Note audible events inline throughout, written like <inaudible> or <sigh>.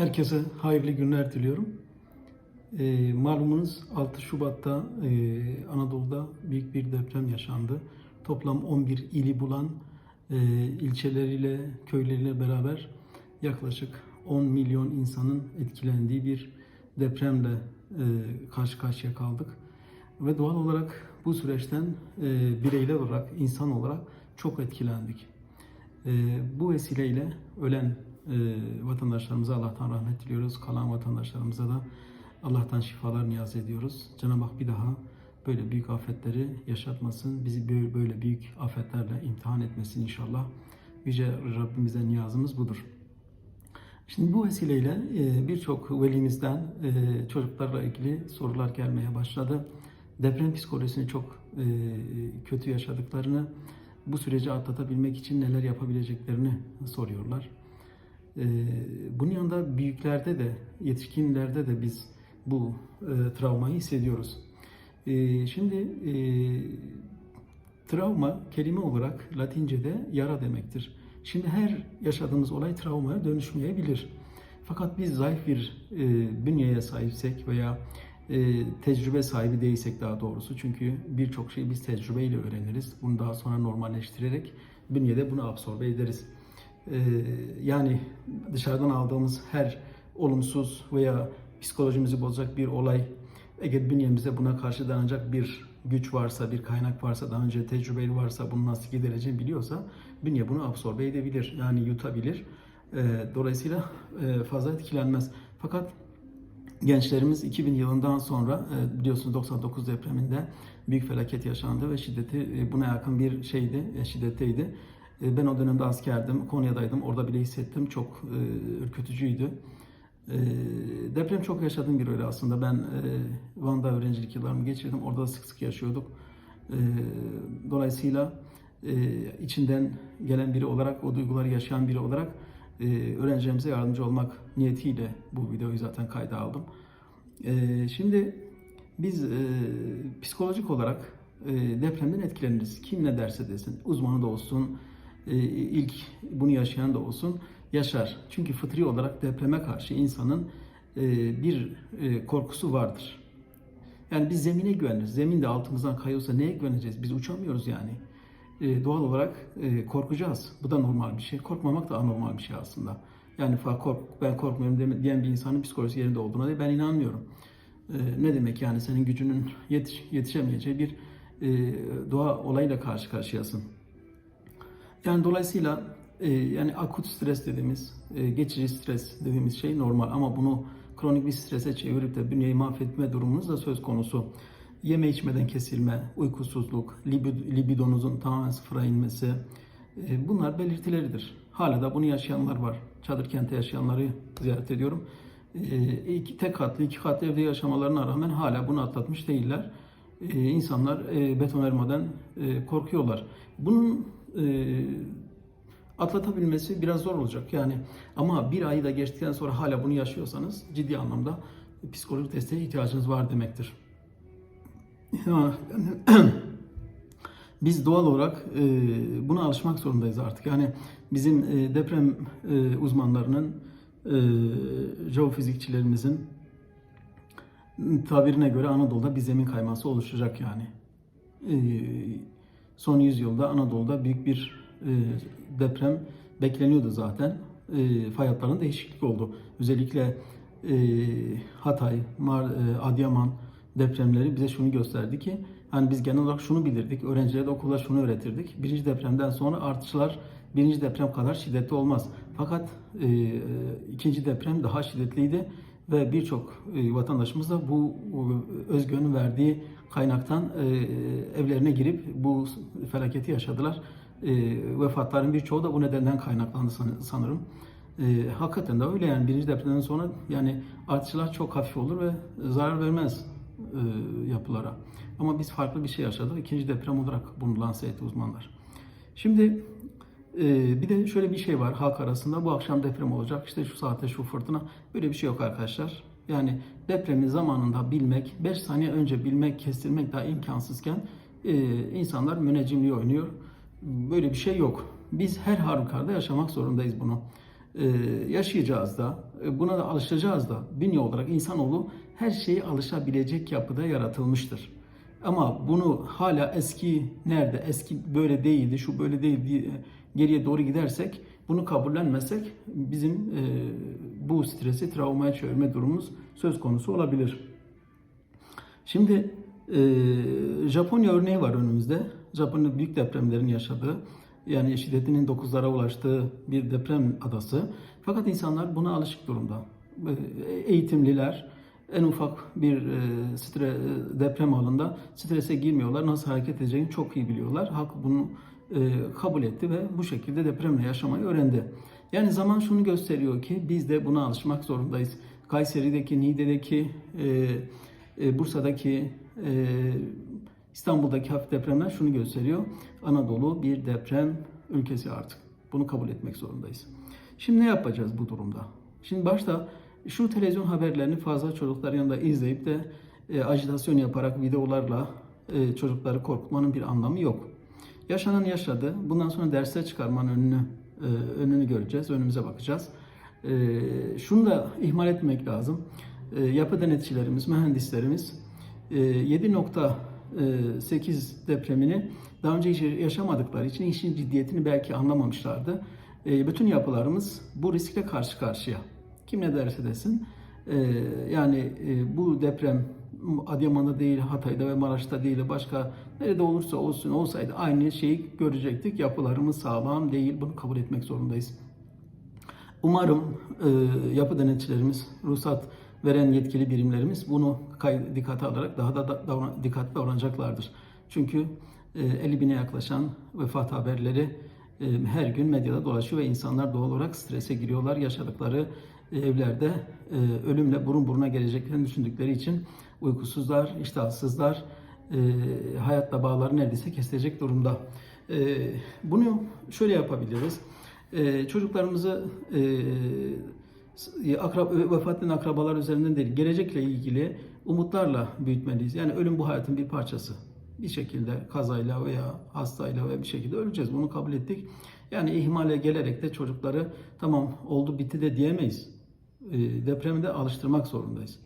Herkese hayırlı günler diliyorum. Ee, malumunuz 6 Şubat'ta e, Anadolu'da büyük bir deprem yaşandı. Toplam 11 ili bulan e, ilçeleriyle, köyleriyle beraber yaklaşık 10 milyon insanın etkilendiği bir depremle e, karşı karşıya kaldık. Ve doğal olarak bu süreçten e, bireyler olarak, insan olarak çok etkilendik. E, bu vesileyle ölen e, vatandaşlarımıza Allah'tan rahmet diliyoruz. Kalan vatandaşlarımıza da Allah'tan şifalar niyaz ediyoruz. Cenab-ı Hak bir daha böyle büyük afetleri yaşatmasın. Bizi böyle, böyle büyük afetlerle imtihan etmesin inşallah. Yüce Rabbimize niyazımız budur. Şimdi bu vesileyle e, birçok velimizden e, çocuklarla ilgili sorular gelmeye başladı. Deprem psikolojisini çok e, kötü yaşadıklarını, bu süreci atlatabilmek için neler yapabileceklerini soruyorlar. E, bunun yanında büyüklerde de, yetişkinlerde de biz bu e, travmayı hissediyoruz. E, şimdi e, travma kelime olarak Latince'de yara demektir. Şimdi her yaşadığımız olay travmaya dönüşmeyebilir. Fakat biz zayıf bir e, bünyeye sahipsek veya e, tecrübe sahibi değilsek daha doğrusu çünkü birçok şeyi biz tecrübeyle öğreniriz. Bunu daha sonra normalleştirerek bünyede bunu absorbe ederiz. E, yani dışarıdan aldığımız her olumsuz veya psikolojimizi bozacak bir olay eğer bünyemizde buna karşı dayanacak bir güç varsa, bir kaynak varsa, daha önce tecrübeli varsa, bunu nasıl gidereceğini biliyorsa bünye bunu absorbe edebilir. Yani yutabilir. E, dolayısıyla e, fazla etkilenmez. Fakat gençlerimiz 2000 yılından sonra e, biliyorsunuz 99 depreminde büyük felaket yaşandı ve şiddeti e, buna yakın bir şeydi, şiddetteydi. E, ben o dönemde askerdim, Konya'daydım. Orada bile hissettim. Çok e, ürkütücüydü. E, deprem çok yaşadığım bir öyle aslında. Ben e, Van'da öğrencilik yıllarımı geçirdim. Orada da sık sık yaşıyorduk. Dolayısıyla içinden gelen biri olarak, o duyguları yaşayan biri olarak e, öğrencilerimize yardımcı olmak niyetiyle bu videoyu zaten kayda aldım. Şimdi biz psikolojik olarak e, depremden etkileniriz. Kim ne derse desin, uzmanı da olsun, ilk bunu yaşayan da olsun yaşar. Çünkü fıtri olarak depreme karşı insanın e, bir e, korkusu vardır. Yani biz zemine güveniriz. Zemin de altımızdan kayıyorsa neye güveneceğiz? Biz uçamıyoruz yani. E, doğal olarak e, korkacağız. Bu da normal bir şey. Korkmamak da anormal bir şey aslında. Yani kork, ben korkmuyorum diyen bir insanın psikolojisi yerinde olduğuna da ben inanmıyorum. E, ne demek yani senin gücünün yetiş, yetişemeyeceği bir e, doğa olayla karşı karşıyasın. Yani dolayısıyla e, yani akut stres dediğimiz, e, geçici stres dediğimiz şey normal ama bunu kronik bir strese çevirip de bünyeyi mahvetme durumunuz da söz konusu. Yeme içmeden kesilme, uykusuzluk, libid- libidonuzun tamamen sıfıra inmesi e, bunlar belirtileridir. Hala da bunu yaşayanlar var. Çadır kente yaşayanları ziyaret ediyorum. E, iki, tek katlı, iki katlı evde yaşamalarına rağmen hala bunu atlatmış değiller. E, insanlar e, beton ermeden e, korkuyorlar. Bunun e, atlatabilmesi biraz zor olacak yani. Ama bir ayı da geçtikten sonra hala bunu yaşıyorsanız ciddi anlamda psikolojik desteğe ihtiyacınız var demektir. <clears throat> Biz doğal olarak e, buna alışmak zorundayız artık. Yani bizim e, deprem e, uzmanlarının, e, jeofizikçilerimizin tabirine göre Anadolu'da bir zemin kayması oluşacak yani. E, son yüzyılda Anadolu'da büyük bir e, deprem bekleniyordu zaten. E, fay hatlarında değişiklik oldu. Özellikle e, Hatay, Mar, e, Adıyaman depremleri bize şunu gösterdi ki hani biz genel olarak şunu bilirdik. Öğrencilere de okulda şunu öğretirdik. Birinci depremden sonra artışlar birinci deprem kadar şiddetli olmaz. Fakat e, e, ikinci deprem daha şiddetliydi ve birçok e, vatandaşımız da bu e, özgünün verdiği kaynaktan e, evlerine girip bu felaketi yaşadılar. Vefatların birçoğu da bu nedenden kaynaklandı san- sanırım. Hakikaten de öyle yani birinci depremden sonra yani artışlar çok hafif olur ve zarar vermez yapılara. Ama biz farklı bir şey yaşadık. İkinci deprem olarak bunu lanse etti uzmanlar. Şimdi e, bir de şöyle bir şey var halk arasında. Bu akşam deprem olacak. İşte şu saatte şu fırtına. Böyle bir şey yok arkadaşlar. Yani depremi zamanında bilmek, 5 saniye önce bilmek, kestirmek daha imkansızken e, insanlar müneccimliği oynuyor. Böyle bir şey yok. Biz her halükarda yaşamak zorundayız bunu. e, yaşayacağız da, e, buna da alışacağız da. Bünye olarak insanoğlu her şeye alışabilecek yapıda yaratılmıştır. Ama bunu hala eski nerede, eski böyle değildi, şu böyle değildi geriye doğru gidersek, bunu kabullenmezsek bizim e, bu stresi travmaya çevirme durumumuz söz konusu olabilir. Şimdi e, Japonya örneği var önümüzde. Japonya büyük depremlerin yaşadığı, yani şiddetinin 9'lara ulaştığı bir deprem adası. Fakat insanlar buna alışık durumda. E, Eğitimliler en ufak bir e, stre, deprem anında strese girmiyorlar. Nasıl hareket edeceğini çok iyi biliyorlar. Halk bunu kabul etti ve bu şekilde depremle yaşamayı öğrendi. Yani zaman şunu gösteriyor ki biz de buna alışmak zorundayız. Kayseri'deki, Niğde'deki, e, e, Bursa'daki, e, İstanbul'daki hafif depremler şunu gösteriyor. Anadolu bir deprem ülkesi artık. Bunu kabul etmek zorundayız. Şimdi ne yapacağız bu durumda? Şimdi başta şu televizyon haberlerini fazla çocukların yanında izleyip de e, ajitasyon yaparak videolarla e, çocukları korkutmanın bir anlamı yok. Yaşanan yaşadı. Bundan sonra dersler çıkarmanın önünü e, önünü göreceğiz, önümüze bakacağız. E, şunu da ihmal etmek lazım. E, yapı denetçilerimiz, mühendislerimiz e, 7.8 depremini daha önce hiç yaşamadıkları için işin ciddiyetini belki anlamamışlardı. Bütün yapılarımız bu riskle karşı karşıya. Kim ne derse desin. Yani bu deprem Adıyaman'da değil, Hatay'da ve Maraş'ta değil, başka nerede olursa olsun olsaydı aynı şeyi görecektik. Yapılarımız sağlam değil, bunu kabul etmek zorundayız. Umarım e, yapı denetçilerimiz, ruhsat veren yetkili birimlerimiz bunu dikkate alarak daha da, da davran- dikkatli davranacaklardır. Çünkü e, 50 bine yaklaşan vefat haberleri e, her gün medyada dolaşıyor ve insanlar doğal olarak strese giriyorlar. Yaşadıkları e, evlerde e, ölümle burun buruna geleceklerini düşündükleri için uykusuzlar, iştahsızlar, e, hayatla bağları neredeyse kesilecek durumda. E, bunu şöyle yapabiliriz. E, çocuklarımızı e, akrab vefat eden akrabalar üzerinden değil, gelecekle ilgili umutlarla büyütmeliyiz. Yani ölüm bu hayatın bir parçası. Bir şekilde kazayla veya hastayla veya bir şekilde öleceğiz. Bunu kabul ettik. Yani ihmale gelerek de çocukları tamam oldu bitti de diyemeyiz. E, depremi de alıştırmak zorundayız.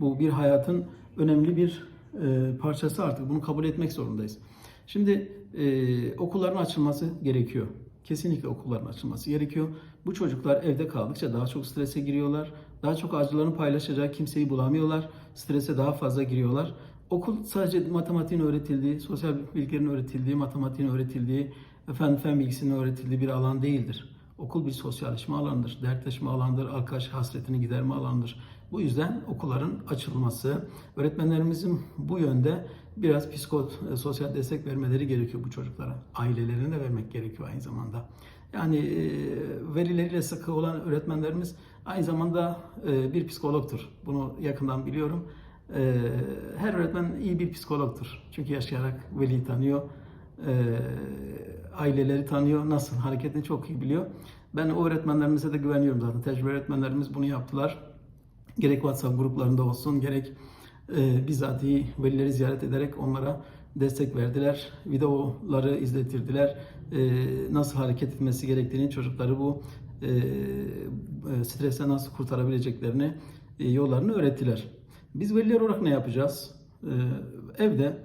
Bu bir hayatın önemli bir e, parçası artık. Bunu kabul etmek zorundayız. Şimdi e, okulların açılması gerekiyor. Kesinlikle okulların açılması gerekiyor. Bu çocuklar evde kaldıkça daha çok strese giriyorlar. Daha çok acılarını paylaşacak kimseyi bulamıyorlar. Strese daha fazla giriyorlar. Okul sadece matematiğin öğretildiği, sosyal bilgilerin öğretildiği, matematiğin öğretildiği, efendim fen bilgisinin öğretildiği bir alan değildir. Okul bir sosyalleşme alanıdır, dertleşme alanıdır, arkadaş hasretini giderme alanıdır. Bu yüzden okulların açılması, öğretmenlerimizin bu yönde biraz psikososyal destek vermeleri gerekiyor bu çocuklara. Ailelerine de vermek gerekiyor aynı zamanda. Yani e, verileriyle sıkı olan öğretmenlerimiz aynı zamanda e, bir psikologtur. Bunu yakından biliyorum. E, her öğretmen iyi bir psikologtur. Çünkü yaşayarak veli tanıyor, aileleri tanıyor, nasıl hareketini çok iyi biliyor. Ben o öğretmenlerimize de güveniyorum zaten. Tecrübe öğretmenlerimiz bunu yaptılar. Gerek WhatsApp gruplarında olsun, gerek e, bizatihi velileri ziyaret ederek onlara destek verdiler. Videoları izletirdiler. E, nasıl hareket etmesi gerektiğini, çocukları bu e, e, strese nasıl kurtarabileceklerini, e, yollarını öğrettiler. Biz veliler olarak ne yapacağız? E, evde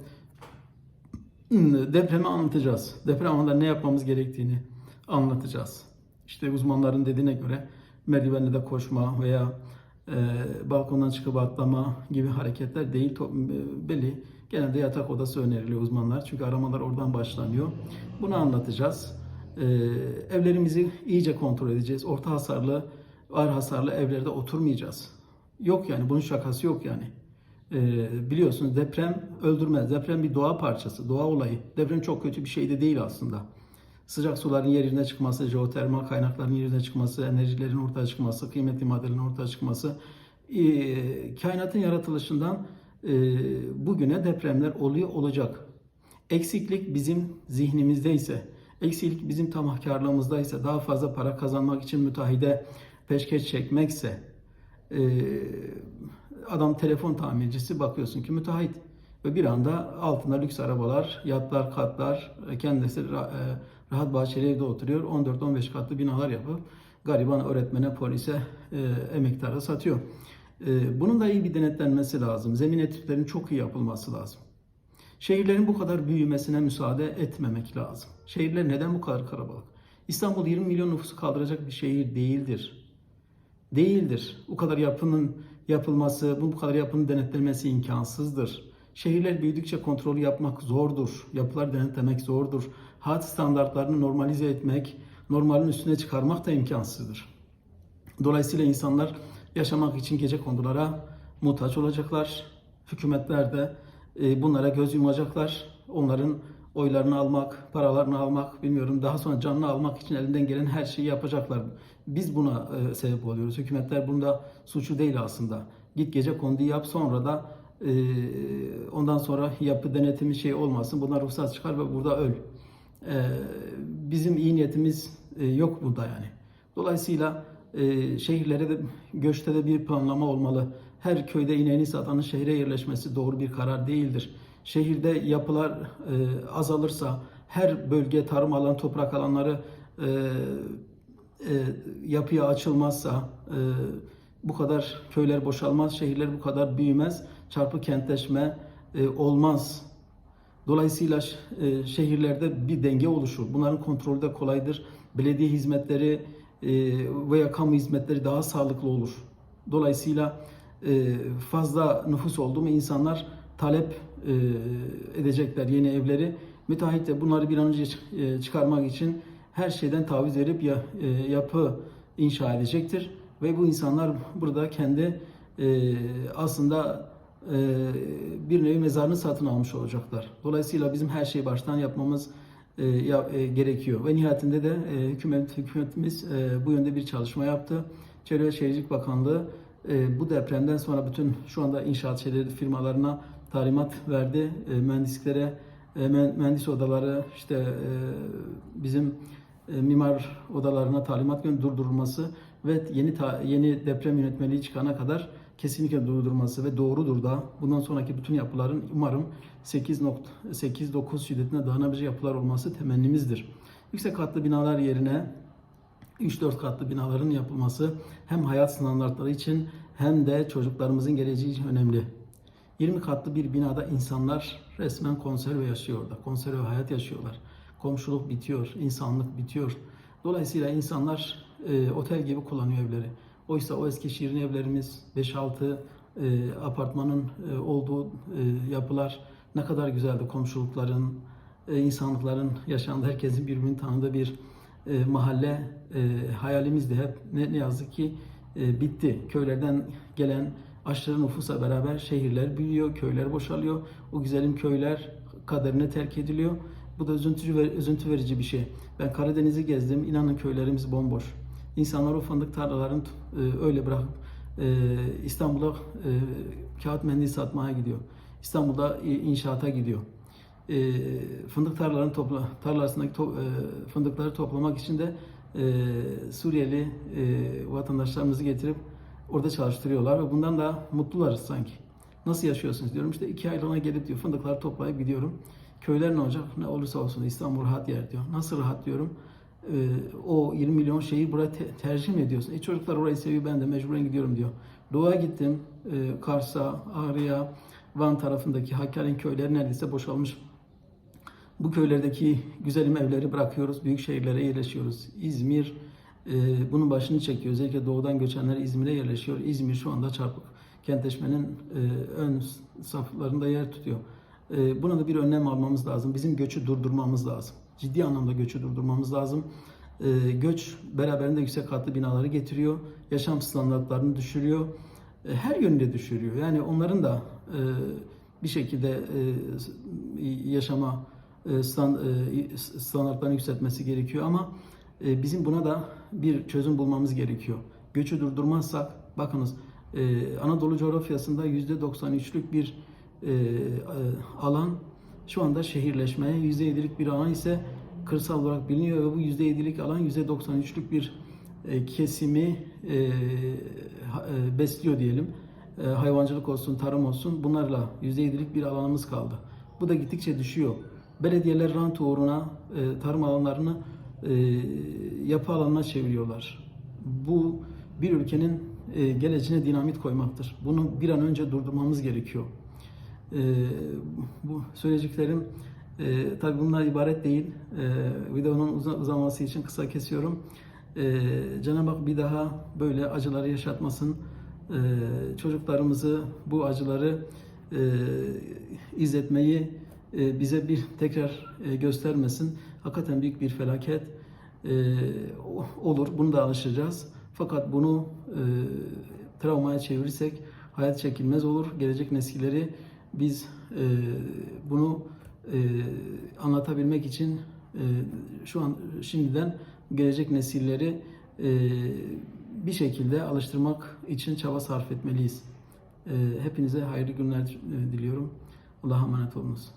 depremi anlatacağız. Deprem anında ne yapmamız gerektiğini anlatacağız. İşte uzmanların dediğine göre merdivenle de koşma veya e, balkondan çıkıp atlama gibi hareketler değil to- belli. Genelde yatak odası öneriliyor uzmanlar. Çünkü aramalar oradan başlanıyor. Bunu anlatacağız. E, evlerimizi iyice kontrol edeceğiz. Orta hasarlı, ağır hasarlı evlerde oturmayacağız. Yok yani bunun şakası yok yani. E, biliyorsunuz deprem öldürmez. Deprem bir doğa parçası, doğa olayı. Deprem çok kötü bir şey de değil aslında sıcak suların yerine çıkması, jeotermal kaynakların yerine çıkması, enerjilerin ortaya çıkması, kıymetli maddelerin ortaya çıkması, e, kainatın yaratılışından e, bugüne depremler oluyor olacak. Eksiklik bizim zihnimizdeyse, eksiklik bizim tamahkarlığımızdaysa, daha fazla para kazanmak için müteahhide peşkeş çekmekse, e, adam telefon tamircisi bakıyorsun ki müteahhit ve bir anda altında lüks arabalar, yatlar, katlar, kendisi ra- e, rahat bahçeli evde oturuyor. 14-15 katlı binalar yapıp gariban öğretmene, polise, e, emektara satıyor. E, bunun da iyi bir denetlenmesi lazım. Zemin etütlerinin çok iyi yapılması lazım. Şehirlerin bu kadar büyümesine müsaade etmemek lazım. Şehirler neden bu kadar kalabalık? İstanbul 20 milyon nüfusu kaldıracak bir şehir değildir. Değildir. Bu kadar yapının yapılması, bu kadar yapının denetlenmesi imkansızdır. Şehirler büyüdükçe kontrolü yapmak zordur. Yapılar denetlemek zordur. Hayat standartlarını normalize etmek, normalin üstüne çıkarmak da imkansızdır. Dolayısıyla insanlar yaşamak için gece kondulara muhtaç olacaklar. Hükümetler de e, bunlara göz yumacaklar. Onların oylarını almak, paralarını almak, bilmiyorum daha sonra canını almak için elinden gelen her şeyi yapacaklar. Biz buna e, sebep oluyoruz. Hükümetler bunda suçu değil aslında. Git gece konduyu yap sonra da e, ondan sonra yapı denetimi şey olmasın. Buna ruhsat çıkar ve burada öl. E, bizim iyi niyetimiz e, yok burada yani. Dolayısıyla e, şehirlere de göçte de bir planlama olmalı. Her köyde ineğini satanın şehre yerleşmesi doğru bir karar değildir. Şehirde yapılar e, azalırsa, her bölge tarım alan, toprak alanları e, e, yapıya açılmazsa e, bu kadar köyler boşalmaz, şehirler bu kadar büyümez, çarpı kentleşme e, olmaz. Dolayısıyla e, şehirlerde bir denge oluşur. Bunların kontrolü de kolaydır. Belediye hizmetleri e, veya kamu hizmetleri daha sağlıklı olur. Dolayısıyla e, fazla nüfus oldu mu insanlar talep e, edecekler yeni evleri. Müteahhit de bunları bir an önce e, çıkarmak için her şeyden taviz verip ya, e, yapı inşa edecektir. Ve bu insanlar burada kendi e, aslında e, bir nevi mezarını satın almış olacaklar. Dolayısıyla bizim her şeyi baştan yapmamız e, ya, e, gerekiyor. Ve nihayetinde de e, hükümet, hükümetimiz e, bu yönde bir çalışma yaptı. Çevre ve Şehircilik Bakanlığı e, bu depremden sonra bütün şu anda inşaat şeyleri firmalarına talimat verdi. E, mühendisliklere, e, mühendis odaları, işte e, bizim mimar odalarına talimat durdurulması ve yeni ta, yeni deprem yönetmeliği çıkana kadar kesinlikle durdurulması ve doğrudur da bundan sonraki bütün yapıların umarım 8.8-9 şiddetine dayanabilecek yapılar olması temennimizdir. Yüksek katlı binalar yerine 3-4 katlı binaların yapılması hem hayat standartları için hem de çocuklarımızın geleceği için önemli. 20 katlı bir binada insanlar resmen konserve yaşıyor orada. Konserve hayat yaşıyorlar. Komşuluk bitiyor, insanlık bitiyor. Dolayısıyla insanlar e, otel gibi kullanıyor evleri. Oysa o eski şirin evlerimiz 5-6 e, apartmanın e, olduğu e, yapılar ne kadar güzeldi. Komşulukların, e, insanlıkların yaşandığı, herkesin birbirini tanıdığı bir e, mahalle e, hayalimizdi hep. Ne, ne yazık ki e, bitti. Köylerden gelen aşırı nüfusa beraber şehirler büyüyor, köyler boşalıyor. O güzelim köyler kaderine terk ediliyor. Bu da üzüntü, üzüntü verici bir şey. Ben Karadeniz'i gezdim. İnanın köylerimiz bomboş. İnsanlar o fındık tarlalarını e, öyle bırakıp e, İstanbul'a e, kağıt mendil satmaya gidiyor. İstanbul'da e, inşaata gidiyor. E, fındık tarlalarını topla, tarlasındaki to, e, fındıkları toplamak için de e, Suriyeli e, vatandaşlarımızı getirip orada çalıştırıyorlar ve bundan da mutlularız sanki. Nasıl yaşıyorsunuz diyorum. İşte iki aylığına gelip diyor fındıkları toplayıp gidiyorum. Köyler ne olacak? Ne olursa olsun İstanbul rahat yer diyor. Nasıl rahat diyorum. Ee, o 20 milyon şeyi buraya te- tercih mi ediyorsun? E çocuklar orayı seviyor ben de mecburen gidiyorum diyor. Doğu'a gittim. Ee, Kars'a, Ağrı'ya, Van tarafındaki Hakkari'nin köyleri neredeyse boşalmış. Bu köylerdeki güzelim evleri bırakıyoruz. Büyük şehirlere yerleşiyoruz. İzmir e, bunun başını çekiyor. Özellikle doğudan göçenler İzmir'e yerleşiyor. İzmir şu anda çarpık kentleşmenin e, ön saflarında yer tutuyor. E, buna da bir önlem almamız lazım. Bizim göçü durdurmamız lazım. Ciddi anlamda göçü durdurmamız lazım. E, göç beraberinde yüksek katlı binaları getiriyor. Yaşam standartlarını düşürüyor. E, her yönde düşürüyor. Yani onların da e, bir şekilde e, yaşama e, stand, standartlarını yükseltmesi gerekiyor ama bizim buna da bir çözüm bulmamız gerekiyor. Göçü durdurmazsak bakınız Anadolu coğrafyasında %93'lük bir alan şu anda şehirleşmeye, %7'lik bir alan ise kırsal olarak biliniyor ve bu %7'lik alan %93'lük bir e, kesimi e, e, besliyor diyelim. E, hayvancılık olsun, tarım olsun bunlarla %7'lik bir alanımız kaldı. Bu da gittikçe düşüyor. Belediyeler rant uğruna e, tarım alanlarını e, yapı alanına çeviriyorlar. bu bir ülkenin e, geleceğine dinamit koymaktır. Bunu bir an önce durdurmamız gerekiyor. E, bu söyleyeceklerim e, tabi bunlar ibaret değil. E, videonun uza- uzaması için kısa kesiyorum. E, Cenab-ı Hak bir daha böyle acıları yaşatmasın. E, çocuklarımızı bu acıları e, izletmeyi e, bize bir tekrar e, göstermesin. Hakikaten büyük bir felaket e, olur. Bunu da alışacağız. Fakat bunu e, travmaya çevirirsek hayat çekilmez olur. Gelecek nesilleri biz e, bunu e, anlatabilmek için e, şu an şimdiden gelecek nesilleri e, bir şekilde alıştırmak için çaba sarf etmeliyiz. E, hepinize hayırlı günler e, diliyorum. Allah'a emanet olunuz.